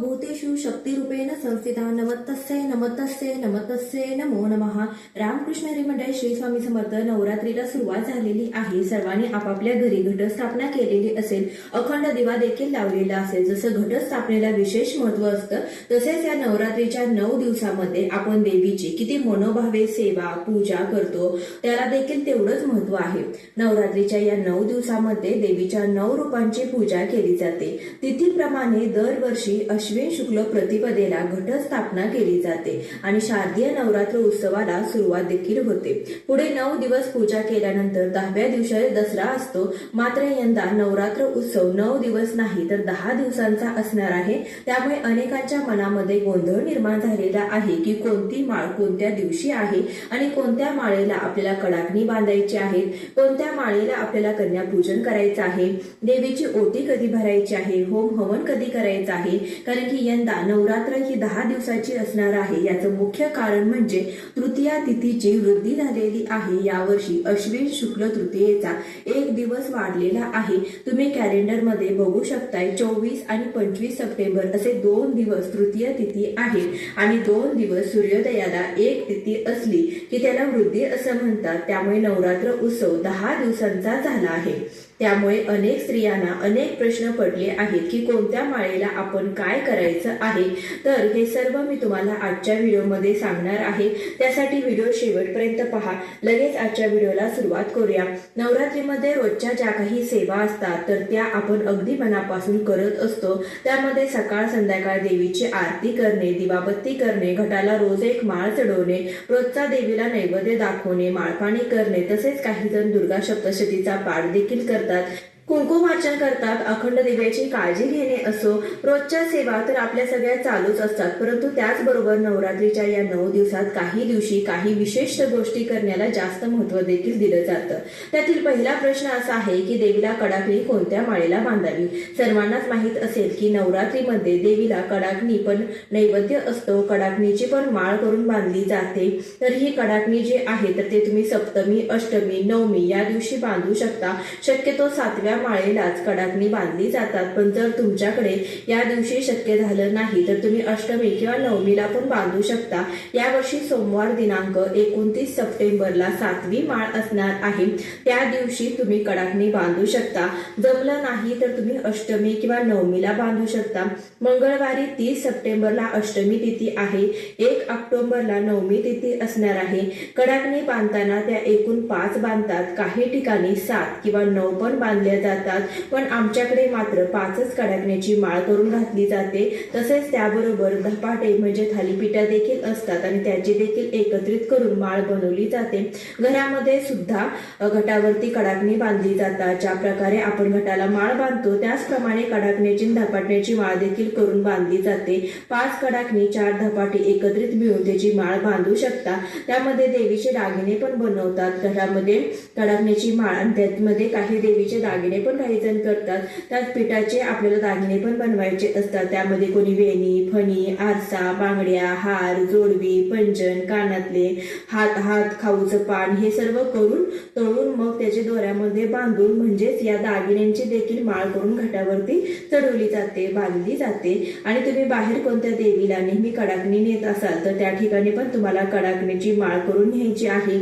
भूतेषु शक्तिरूपेण संस्थिता नमस्तस्ये नमतस्य नमतस्य नमो नमः. रामकृष्ण हरी मंडळ श्री स्वामी समर्थ. नवरात्रीला सुरुवात झालेली आहे. सर्वांनी आपापल्या घरी घटस्थापना केलेली असेल अखंड दिवा देखील लावलेला असेल. जसं घटस्थापनेला विशेष महत्त्व असतं तसेच या नवरात्रीच्या नऊ दिवसामध्ये आपण देवीची किती मनोभावे सेवा पूजा करतो त्याला देखील तेवढंच महत्त्व आहे. नवरात्रीच्या या नऊ दिवसामध्ये देवीच्या नऊ रूपांची पूजा केली जाते. तिथीप्रमाणे दरवर्षी अश्विन शुक्ल प्रतिपदेला घटस्थापना केली जाते आणि शारदीय नवरात्र उत्सवाला सुरुवात देखील होते. पुढे नऊ दिवस पूजा केल्यानंतर दहाव्या दिवशी दसरा असतो. मात्र यंदा नवरात्र उत्सव नऊ दिवस नाही तर दहा दिवसांचा असणार आहे. त्यामुळे अनेकांच्या मनामध्ये गोंधळ निर्माण झालेला आहे की कोणती माळ कोणत्या दिवशी आहे आणि कोणत्या माळेला आपल्याला कडाकणी बांधायची आहे? कोणत्या माळेला आपल्याला कन्या पूजन करायचं आहे? देवीची ओटी कधी भरायची आहे? होम हवन कधी करायचं आहे? कारण की यंदा नवरात्र ही दहा दिवसाची असणार आहे. याचं मुख्य कारण म्हणजे तृतीया तिथीची वृद्धी झालेली आहे. यावर्षी अश्विन शुक्ल तृतीयेचा एक दिवस वाढलेला आहे. तुम्ही कॅलेंडरमध्ये बघू शकताय चोवीस आणि पंचवीस सप्टेंबर असे दोन दिवस तृतीय तिथी आहे आणि दोन दिवस सूर्योदयाला एक तिथी असली की त्याला वृद्धी असं म्हणतात. त्यामुळे नवरात्र उत्सव दहा दिवसांचा झाला आहे. त्यामुळे अनेक स्त्रियांना अनेक प्रश्न पडले आहेत की कोणत्या माळेला आपण काय करायचं आहे? तर हे सर्व मी तुम्हाला आजच्या व्हिडिओमध्ये सांगणार आहे. त्यासाठी व्हिडिओ शेवटपर्यंत पहा. लगेच आजच्या व्हिडिओला सुरुवात करूया. नवरात्रीमध्ये रोजच्या ज्या काही सेवा असतात तर त्या आपण अगदी मनापासून करत असतो. त्यामध्ये सकाळ संध्याकाळ देवीची आरती करणे दिवाबत्ती करणे घटाला रोज एक माळ चढवणे रोजचा देवीला नैवेद्य दाखवणे माळपाणी करणे तसेच काही जण दुर्गा सप्तशतीचा पाठ देखील करतात. that कुंकुमार्चन करतात अखंड दिव्याची काळजी घेणे असो रोजच्या सेवा तर आपल्या सगळ्या चालूच असतात. परंतु त्याचबरोबर नवरात्रीच्या या नऊ दिवसात काही दिवशी काही विशिष्ट गोष्टी करण्याला जास्त महत्त्व देखील दिलं जातं. त्यातील पहिला प्रश्न असा आहे की देवीला कडाकणी कोणत्या माळेला बांधावी? सर्वांनाच माहीत असेल की नवरात्रीमध्ये देवीला कडाकणी पण नैवेद्य असतो. कडाकणीची पण माळ करून बांधली जाते. तर ही कडाकणी जी आहे तर ते तुम्ही सप्तमी अष्टमी नवमी या दिवशी बांधू शकता. शक्यतो सातव्या माळेलाच कडाकणी बांधली जातात. पण जर तुमच्याकडे या दिवशी शक्य झालं नाही तर तुम्ही अष्टमी किंवा नवमीला पण बांधू शकता. यावर्षी सोमवार दिनांक एकोणतीस सप्टेंबरला सातवी माळ असणार आहे. त्या दिवशी तुम्ही कडाकणी बांधू शकता. जमलं नाही तर तुम्ही अष्टमी किंवा नवमीला बांधू शकता. मंगळवारी तीस सप्टेंबरला अष्टमी तिथी आहे. एक ऑक्टोबरला नवमी तिथी असणार आहे. कडाकणी बांधताना त्या एकूण पाच बांधतात. काही ठिकाणी सात किंवा नऊ पण बांधल्या जातात. पण आमच्याकडे मात्र पाचच कडाकण्याची माळ करून घातली जाते. तसेच त्याबरोबर धपाटे म्हणजे थालीपीठा देखील असतात आणि त्याची देखील एकत्रित करून माळ बनवली जाते. घरामध्ये सुद्धा घटावरती कडाकणी बांधली जातात. ज्या प्रकारे आपण घटाला माळ बांधतो त्याचप्रमाणे कडाकण्याची धपाटण्याची माळ देखील करून बांधली जाते. पाच कडाकणी चार धपाटे एकत्रित मिळून त्याची माळ बांधू शकता. त्यामध्ये देवीचे दागिने पण बनवतात. घरामध्ये कडाकण्याची माळ आणि त्यामध्ये काही देवीचे दागिने पण काही जण करतात. त्यात पिठाचे आपल्याला दागिने पण बनवायचे असतात. त्यामध्ये कोणी वेणी फणी आरसा बांगड्या हार जोडवी पंजन कानातले हात हात खाऊचं पान हे सर्व करून तळून मग त्याच्या दोऱ्यामध्ये बांधून म्हणजेच या दागिन्यांची देखील माळ करून घाटावरती चढवली जाते बांधली जाते. आणि तुम्ही बाहेर कोणत्या देवीला नेहमी कडाकणी नेत असाल तर त्या ठिकाणी पण तुम्हाला कडाकणीची माळ करून न्यायची आहे.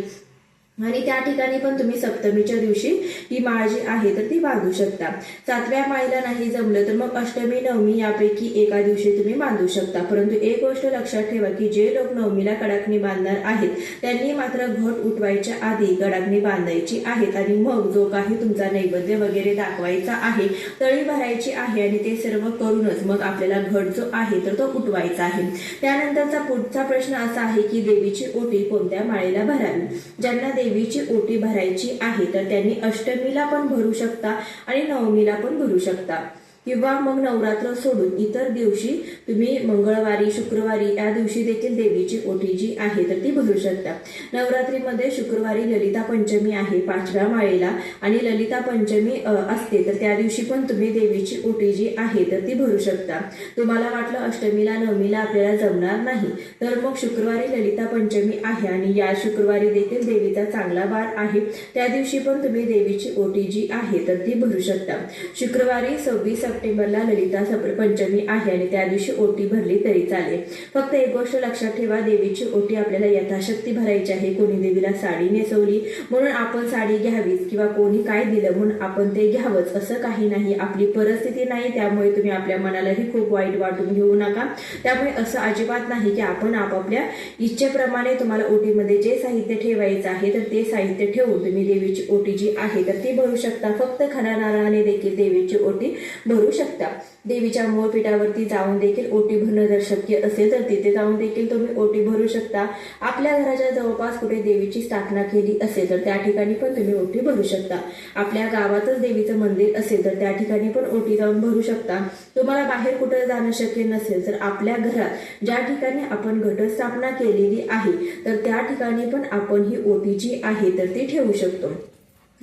आणि त्या ठिकाणी पण तुम्ही सप्तमीच्या दिवशी ही माळ जी आहे तर ती बांधू शकता. सातव्या माळीला नाही जमलं तर मग अष्टमी नवमी यापैकी एका दिवशी तुम्ही बांधू शकता. परंतु एक गोष्ट लक्षात ठेवा की जे लोक नवमीला कडाकणी बांधणार आहेत त्यांनी मात्र घट उठवायच्या आधी कडाकणी बांधायची आहेत आणि मग जो काही तुमचा नैवेद्य वगैरे दाखवायचा आहे तळी भरायची आहे आणि ते सर्व करूनच मग आपल्याला घट जो आहे तर तो उठवायचा आहे. त्यानंतरचा पुढचा प्रश्न असा आहे की देवीची ओटी कोणत्या माळेला भरावी? ज्यांना देवी देवीची ओटी भरायची आहे तर त्यांनी अष्टमीला पण भरू शकता आणि नवमीला पण भरू शकता. किंवा मग नवरात्र सोडून इतर दिवशी तुम्ही मंगळवारी शुक्रवारी या दिवशी देखील देवीची ओटी जी आहे तर ती भरू शकता. नवरात्रीमध्ये शुक्रवारी ललिता पंचमी आहे पाचव्या माळेला. आणि ललिता पंचमी असते तर त्या दिवशी पण तुम्ही देवीची ओटी जी आहे तर ती भरू शकता. तुम्हाला वाटलं अष्टमीला नवमीला आपल्याला जमणार नाही तर मग शुक्रवारी ललिता पंचमी आहे आणि या शुक्रवारी देखील देवीचा चांगला वार आहे. त्या दिवशी पण तुम्ही देवीची ओटी जी आहे तर ती भरू शकता. शुक्रवारी सव्वीस सप्टेंबरला ललिता सप- पंचमी आहे आणि त्या दिवशी ओटी भरली तरी चालेल. फक्त एक गोष्ट लक्षात ठेवा देवीची ओटी आपल्याला यथाशक्ती भरायची आहे. कोणी देवीला साडी नेसवली म्हणून आपण साडी घ्यावीच किंवा कोणी काय दिलं म्हणून आपण ते घ्यावंच. असं काही नाही. आपली परिस्थिती नाही त्यामुळे तुम्ही आपल्या मनालाही खूप वाईट वाटून घेऊ नका. त्यामुळे असं अजिबात नाही की आपण आपापल्या इच्छेप्रमाणे तुम्हाला ओटीमध्ये जे साहित्य ठेवायचं आहे तर ते साहित्य ठेवून तुम्ही देवीची ओटी जी आहे तर ती भरू शकता. फक्त खऱ्या नारळाने देखील देवीची ओटी भरू शकता. देवीच्या मूळ पीठावरती जाऊन देखील ओटी भरणं जर शक्य असेल तर तिथे जाऊन देखील तुम्ही ओटी भरू शकता. आपल्या घराच्या जवळपास कुठे देवीची स्थापना केली असेल तर त्या ठिकाणी पण तुम्ही ओटी भरू शकता. आपल्या गावातच देवीचं मंदिर असेल तर त्या ठिकाणी पण ओटी जाऊन भरू शकता. तुम्हाला बाहेर कुठं जाणं शक्य नसेल तर आपल्या घरात ज्या ठिकाणी आपण घटस्थापना केलेली आहे तर त्या ठिकाणी पण आपण ही ओटी जी आहे तर ती ठेवू शकतो.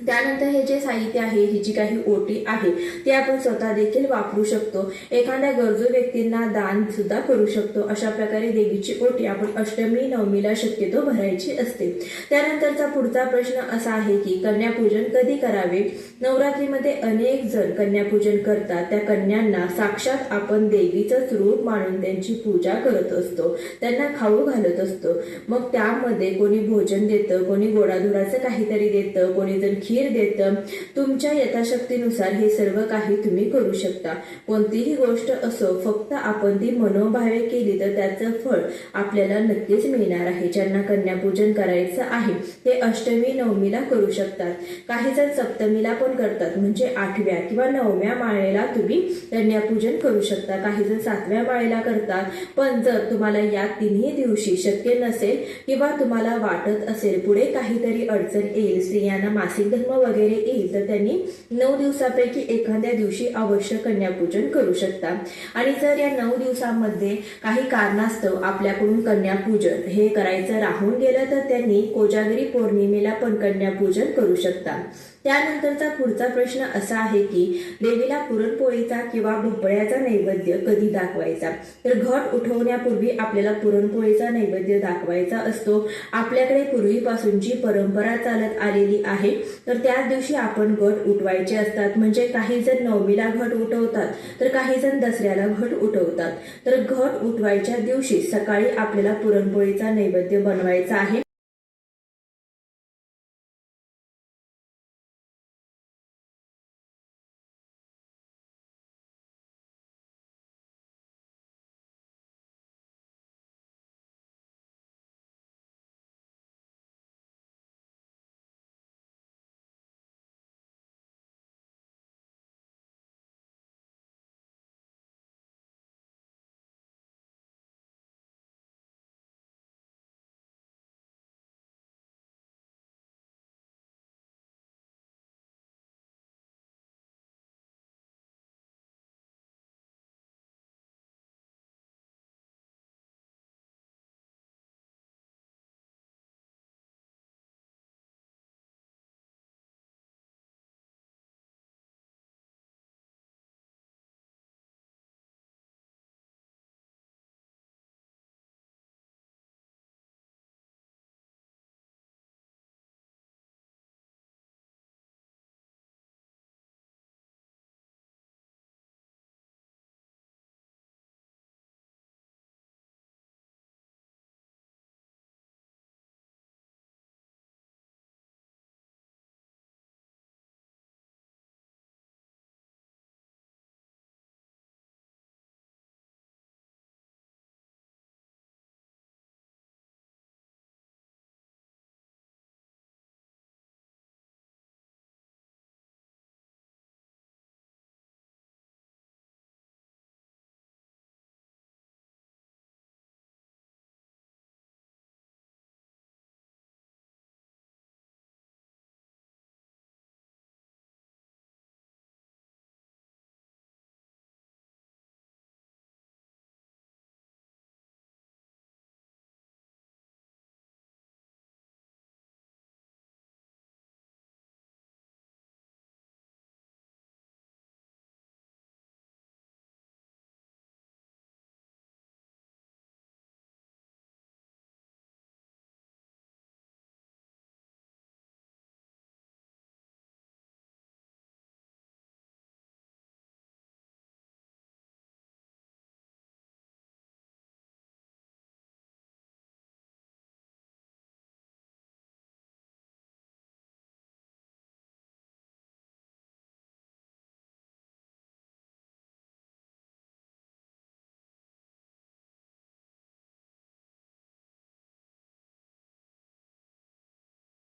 त्यानंतर हे जे साहित्य आहे ही जी काही ओटी आहे ती आपण स्वतः देखील वापरू शकतो. एखाद्या गरजू व्यक्तींना दान सुद्धा करू शकतो. अशा प्रकारे देवीची ओटी आपण अष्टमी नवमीला शक्यतो भरायची असते. त्यानंतरचा पुढचा प्रश्न असा आहे की कन्यापूजन कधी करावे? नवरात्रीमध्ये अनेक जण कन्यापूजन करतात. त्या कन्यांना साक्षात आपण देवीचंच रूप मानून त्यांची पूजा करत असतो. त्यांना खाऊ घालत असतो. मग त्यामध्ये कोणी भोजन देतं कोणी गोडाधुराचं काहीतरी देतं कोणी जण धीर देतं. तुमच्या यथाशक्तीनुसार हे सर्व काही तुम्ही करू शकता. कोणतीही गोष्ट असो फक्त आपण ती मनोभावे केली तर त्याचं फळ आपल्याला नक्कीच मिळणार आहे. ज्यांना कन्यापूजन करायचं आहे ते अष्टमी नवमीला करू शकतात. काही जण सप्तमीला पण करतात म्हणजे आठव्या किंवा नवव्या माळेला तुम्ही कन्यापूजन करू शकता. काही जण सातव्या माळेला करतात पण जर तुम्हाला या तिन्ही दिवशी शक्य नसेल किंवा तुम्हाला वाटत असेल पुढे काहीतरी अडचण येईल स्त्रियांना मासिक धर्म वगैरे येईल तर त्यांनी नऊ दिवसापैकी एखाद्या दिवशी अवश्य कन्यापूजन करू शकता. आणि जर या नऊ दिवसांमध्ये काही कारणास्तव आपल्याकडून कन्यापूजन हे करायचं राहून गेलं तर त्यांनी कोजागिरी पौर्णिमेला पण कन्यापूजन करू शकता. त्यानंतरचा पुढचा प्रश्न असा आहे की देवीला पुरणपोळीचा किंवा भोपळ्याचा नैवेद्य कधी दाखवायचा? तर घट उठवण्यापूर्वी आपल्याला पुरणपोळीचा नैवेद्य दाखवायचा असतो. आपल्याकडे पूर्वीपासून जी परंपरा चालत आलेली आहे. तर त्याच दिवशी आपण घट उठवायचे असतात. म्हणजे काही जण नवमीला घट उठवतात तर काही जण दसऱ्याला घट उठवतात. तर घट उठवायच्या दिवशी सकाळी आपल्याला पुरणपोळीचा नैवेद्य बनवायचा आहे.